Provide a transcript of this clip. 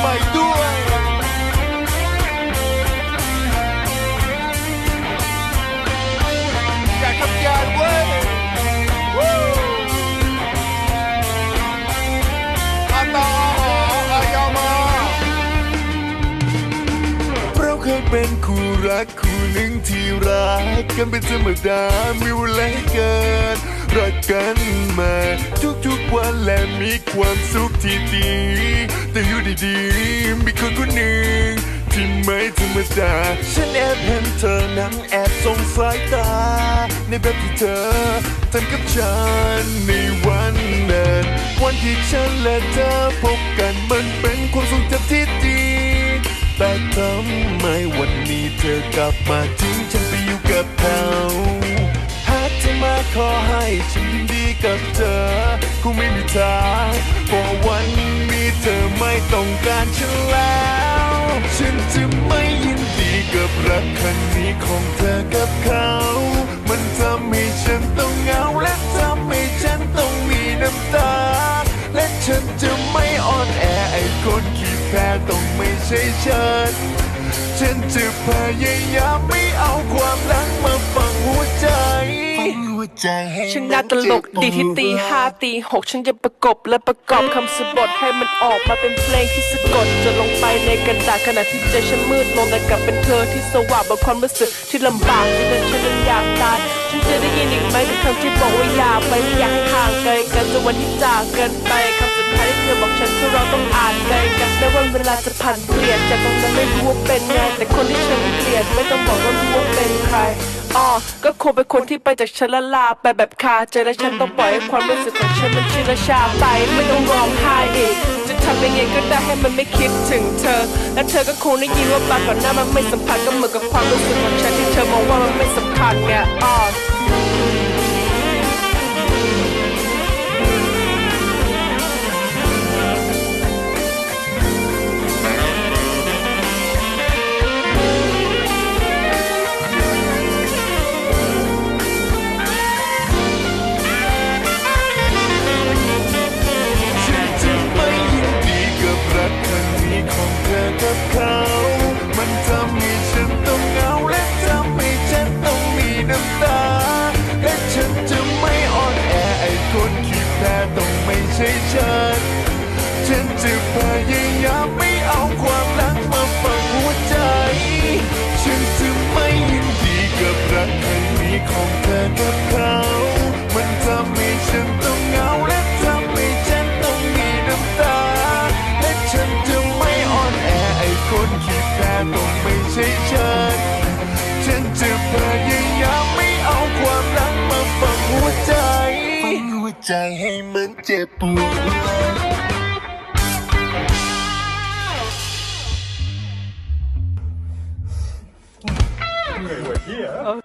ใหม่ด้วย อยากทำงานเว้ยอาตาออายามาเราเคยเป็นคู่รักคู่หนึ่งที่รักกันเป็นธรรมดาไมีเวลาให้กันรัก กันมาทุกๆวันและมีความสุขที่ดี แต่อยู่ดีๆมีคนคนหนึ่งที่ไม่ธรรมดาฉันแอบเห็นเธอนั้นแอบสงสายตา ในแบบที่เธอทำกับฉันในวันนั้นวันที่ฉันและเธอพบกันมันเป็นความทรงจำที่ดีแต่ทำไมวันนี้เธอกลับมาทิ้งฉันไปอยู่กับเขา ขอให้ฉันยินดีกับเธอ คงไม่มีทางเพราะวันนี้เธอไม่ต้องการฉันแล้ว ฉันจะไม่ยินดีกับรักครั้งนี้ของเธอกับเขา มันทำให้ฉันต้องเหงาและทำให้ฉันต้องมีน้ำตา และฉันจะไม่อ่อนแอไอ้คนขี้แพ้ต้องไม่ใช่ฉัน ฉันจะพยายามไม่ ฉันน่าตลกดีที่ตีห้าตีหกฉันจะประกบและประกอบคำสะบทให้มันออกมาเป็นเพลงที่สะกดจนลงไปในกระดาษขณะที่ใจฉันมืดมนแต่กลับเป็นเธอที่สว่างบนความรู้สึกที่ลำบากที่นั้นฉันนั้นอยากตายฉันจะได้ยินอีกไหมกับคำที่บอกว่าอยากไปอยากให้ห่างไกลกันจนวันที่จากกันไปคำสุดท้ายที่เธอบอกฉันคือเราต้องอ่านใจกันแม้วันเวลาจะผ่านเปลี่ยนจากตรงนั้นไม่รู้ว่าเป็นไงแต่คนที่ฉันเกลียดไม่ต้อง ก็คงเป็นคนที่ไปจากฉันและลาไปแบบคาใจและฉันต้องปล่อยให้ความรู้สึกของฉันมันชิละชาไปไม่ต้องร้องไห้อีกจะทำยังไงก็ได้ให้มันไม่คิดถึงเธอ และเธอก็คงได้ยินว่าปากก่อนหน้ามันไม่สัมพันธ์ก็เหมือนกับความรู้สึกของฉันที่เธอมองว่ามันไม่สำคัญไงอ๋อ นจะพยายามไม่เอาความรักมาฝังหัวใจ ฉันจะไม่ยินดีกับรักครั้งนี้ของเธอกับเขา มันทำให้ฉันต้องเหงาและทำให้ฉันต้องมีน้ำตา และฉันจะไม่อ่อนแอไอ้คนขี้แพ้ต้องไม่ใช่ฉัน ฉันจะพยายามไม่เอาความรักมาฝังหัวใจ ฝังหัวใจให้มันเจ็บปวด We're here. Oh,